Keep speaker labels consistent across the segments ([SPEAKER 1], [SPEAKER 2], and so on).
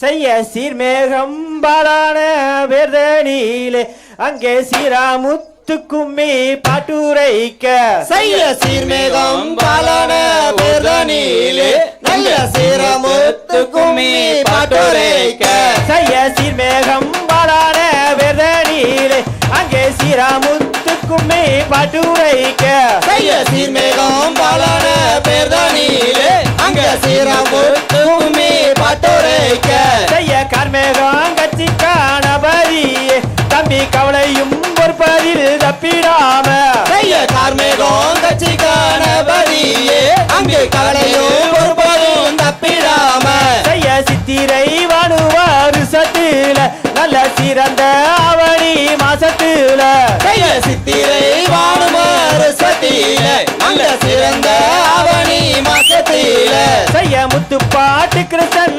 [SPEAKER 1] செய்ய சீர்மேகம் பாலான வேர்தனிலே. அங்கே சீராமுத்து கும்மி பாட்டுரைக்க.
[SPEAKER 2] செய்ய சீர்மேகம் பாலான பேர்தனிலே நல்ல சீரமுத்து கும்மி பாட்டுரைக்க.
[SPEAKER 1] செய்ய சீர்மேகம் பாலான வேர்தனிலே. அங்கே சீராமுத்து கும்மி பாட்டுரைக்க.
[SPEAKER 2] செய்ய சீர்மேகம் பாலான பேர்தனிலே அங்க சீரமுத்து
[SPEAKER 1] கவலையும் பொறுப்பதில் தப்பிடாம.
[SPEAKER 2] கார்மேகம் கட்சிக்கான பதியே. அங்கே கவலையும் பொறுப்பதும் தப்பிடாம.
[SPEAKER 1] செய்ய சித்திரை வானுவாரு சத்துல நல்ல சிறந்த அவனி மாசத்துல.
[SPEAKER 2] செய்ய சித்திரை வானுமாறு சத்தியில நல்ல சிறந்த அவனி மாசத்தில.
[SPEAKER 1] செய்ய முத்து பாட்டு கிருஷ்ணன்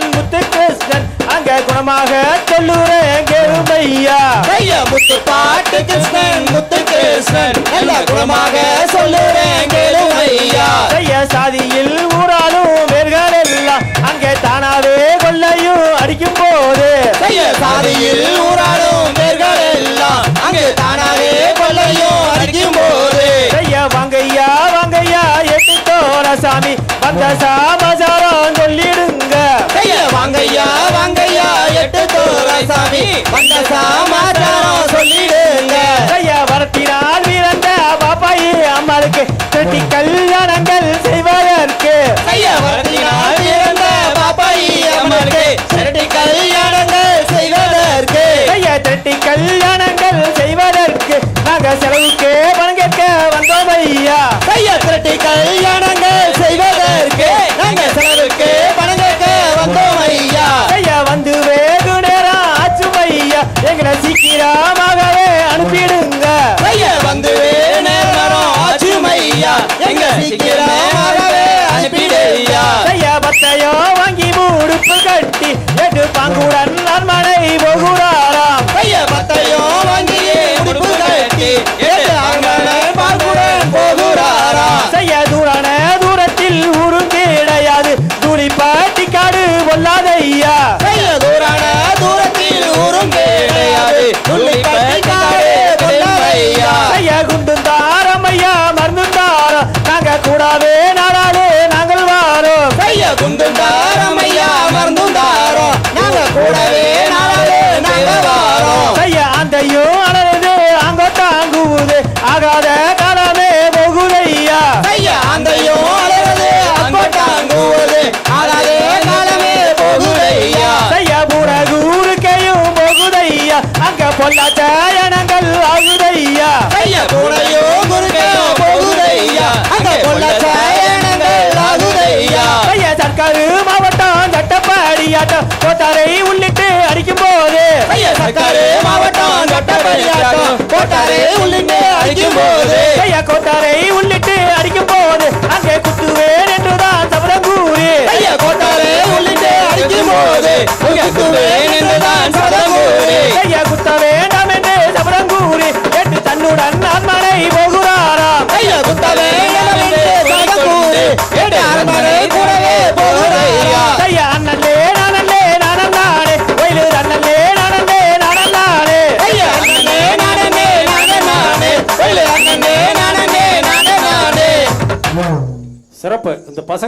[SPEAKER 1] குணமாக சொல்லுறேன் கெருமையா?
[SPEAKER 2] செய்ய முத்து பாட்டு கிருஷ்ணன் முத்து கிருஷ்ணன் நல்ல குணமாக சொல்லுறேன் கேளுமையா
[SPEAKER 1] செய்ய சாதியில் ஊராலும் வேர்கள் எல்லாம் அங்கே தானாவே கொள்ளையும் அடிக்கும் போது.
[SPEAKER 2] செய்ய சாதியில் ஊராடும் பேர்கள் எல்லாம் அங்கு தானாவே கொள்ளையும் அடிக்கும் போது.
[SPEAKER 1] செய்ய வாங்கய்யா வாங்கய்யா எட்டு தோர சாமி வந்த சாமசாரம் சொல்லிடுங்க.
[SPEAKER 2] வாங்கய்யா எட்டு தோராசாமி வந்த சமாச்சாரம் சொல்லிடுங்க.
[SPEAKER 1] செய்ய வரத்தினால் வீரந்த பாப்பாயி அம்மாளுக்கு கட்டி கல்யாணங்கள் செய்வதற்கு.
[SPEAKER 2] செய்ய வரத்தினால் இறந்த பாப்பாயி அம்மனுக்கு சிரட்டி கல்யாணங்கள் செய்வதற்கு.
[SPEAKER 1] செய்ய திரட்டி கல்யாணங்கள் எட்டு பாங்குடன் அரண்மனை போகுறாராம்
[SPEAKER 2] செய்ய பத்தையோ வாங்கியே முடிப்பு கட்டி ஆண்கள் பார்க்குடன் போகிறாரா
[SPEAKER 1] செய்ய தூரான தூரத்தில் ஊரும் கிடையாது. தூளி பாட்டி காடு பொல்லாதையா.
[SPEAKER 2] செய்ய தூரான தூரத்தில் ஊரும் கிடையாது. துள்ளி கட்டிக்காரே கொள்ளையா
[SPEAKER 1] செய்ய குண்டும் மருந்தும் தாரம். நாங்க கூடாவே நாடாலே நாங்கள் வாரோம்.
[SPEAKER 2] செய்ய குண்டும்
[SPEAKER 1] அங்க பொல்லாச்ச ஜனங்கள் ஆகுதையா
[SPEAKER 2] கூடையோ குறுக்கையோ போகுதையா? அங்க கொள்ள சாயனங்கள் ஆகுதையா?
[SPEAKER 1] செய்ய சர்க்காரு மாவட்டம் சட்டப்பாடியாட்டம். கோத்தாரை உள்ளிட்டு அடிக்கும் போது
[SPEAKER 2] செய்ய சர்க்காரு மாவட்டம் சட்டப்படியாட்டம். கோட்டாரே உள்ளிட்டு அடிக்கும் போது
[SPEAKER 1] செய்ய கோத்தாரை உள்ளிட்டு அடிக்கும் போது அங்கே குத்துவேன் என்றுதான் சபதம் கூறி.
[SPEAKER 2] செய்ய கோட்டாரே உள்ளிட்டு அடிக்கும் போது குத்துவேன்
[SPEAKER 1] சிறப்பு. இந்த பசங்க